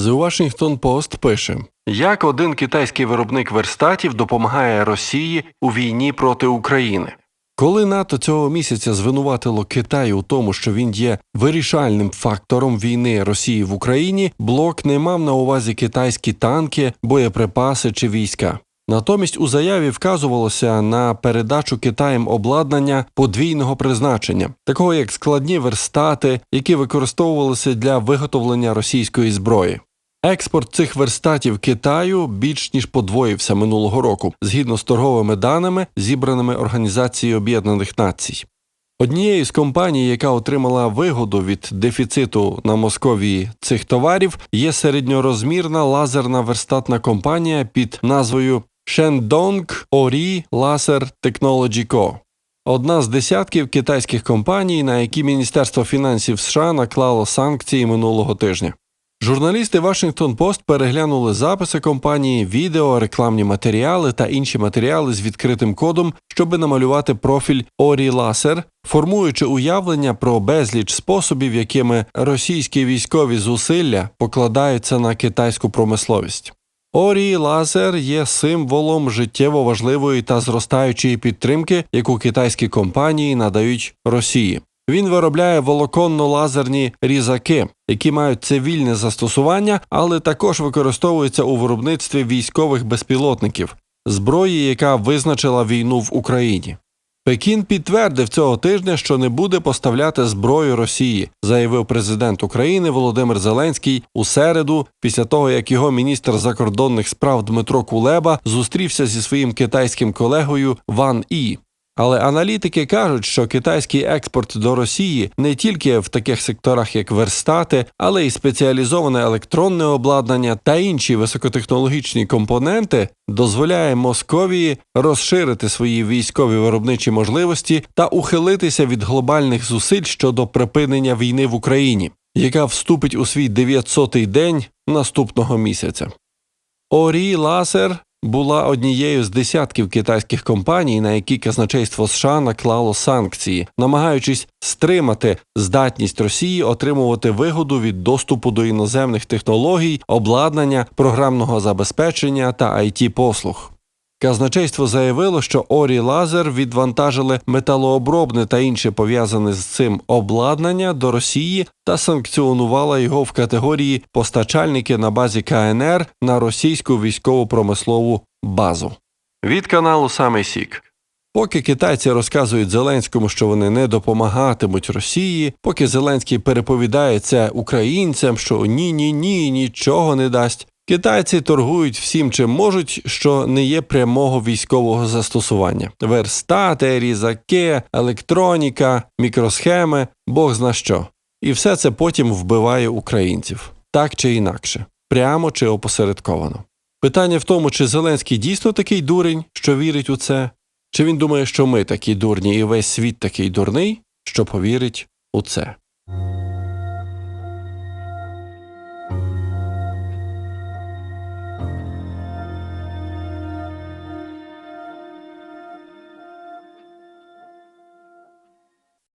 The Washington Post пише, як один китайський виробник верстатів допомагає Росії у війні проти України. Коли НАТО цього місяця звинуватило Китай у тому, що він є вирішальним фактором війни Росії в Україні, блок не мав на увазі китайські танки, боєприпаси чи війська. Натомість у заяві вказувалося на передачу Китаєм обладнання подвійного призначення, такого як складні верстати, які використовувалися для виготовлення російської зброї. Експорт цих верстатів Китаю більш ніж подвоївся минулого року, згідно з торговими даними, зібраними Організацією Об'єднаних Націй. Однією з компаній, яка отримала вигоду від дефіциту на Московії цих товарів, є середньорозмірна лазерна верстатна компанія під назвою Shandong Ori Laser Technology Co. Одна з десятків китайських компаній, на які Міністерство фінансів США наклало санкції минулого тижня. Журналісти Washington Post переглянули записи компанії, відео, рекламні матеріали та інші матеріали з відкритим кодом, щоби намалювати профіль Орі Ласер, формуючи уявлення про безліч способів, якими російські військові зусилля покладаються на китайську промисловість. Орі Лазер є символом життєво важливої та зростаючої підтримки, яку китайські компанії надають Росії. Він виробляє волоконно-лазерні різаки, які мають цивільне застосування, але також використовуються у виробництві військових безпілотників, зброї, яка визначила війну в Україні. Пекін підтвердив цього тижня, що не буде поставляти зброю Росії, заявив президент України Володимир Зеленський у середу, після того як його міністр закордонних справ Дмитро Кулеба зустрівся зі своїм китайським колегою Ван І. Але аналітики кажуть, що китайський експорт до Росії не тільки в таких секторах, як верстати, але й спеціалізоване електронне обладнання та інші високотехнологічні компоненти дозволяє Московії розширити свої військові виробничі можливості та ухилитися від глобальних зусиль щодо припинення війни в Україні, яка вступить у свій 900-й день наступного місяця. Орі Ласер була однією з десятків китайських компаній, на які казначейство США наклало санкції, намагаючись стримати здатність Росії отримувати вигоду від доступу до іноземних технологій, обладнання, програмного забезпечення та it послуг. Казначейство заявило, що Орі Лазер відвантажили металообробне та інше пов'язане з цим обладнання до Росії та санкціонувала його в категорії постачальники на базі КНР на російську військово-промислову базу. Від каналу Самий Сік. Поки китайці розказують Зеленському, що вони не допомагатимуть Росії, поки Зеленський переповідає це українцям, що ні, ні, ні, нічого не дасть. Китайці торгують всім, чим можуть, що не є прямого військового застосування: верстати, різаки, електроніка, мікросхеми, бог зна що. І все це потім вбиває українців так чи інакше, прямо чи опосередковано. Питання в тому, чи Зеленський дійсно такий дурень, що вірить у це, чи він думає, що ми такі дурні і весь світ такий дурний, що повірить у це.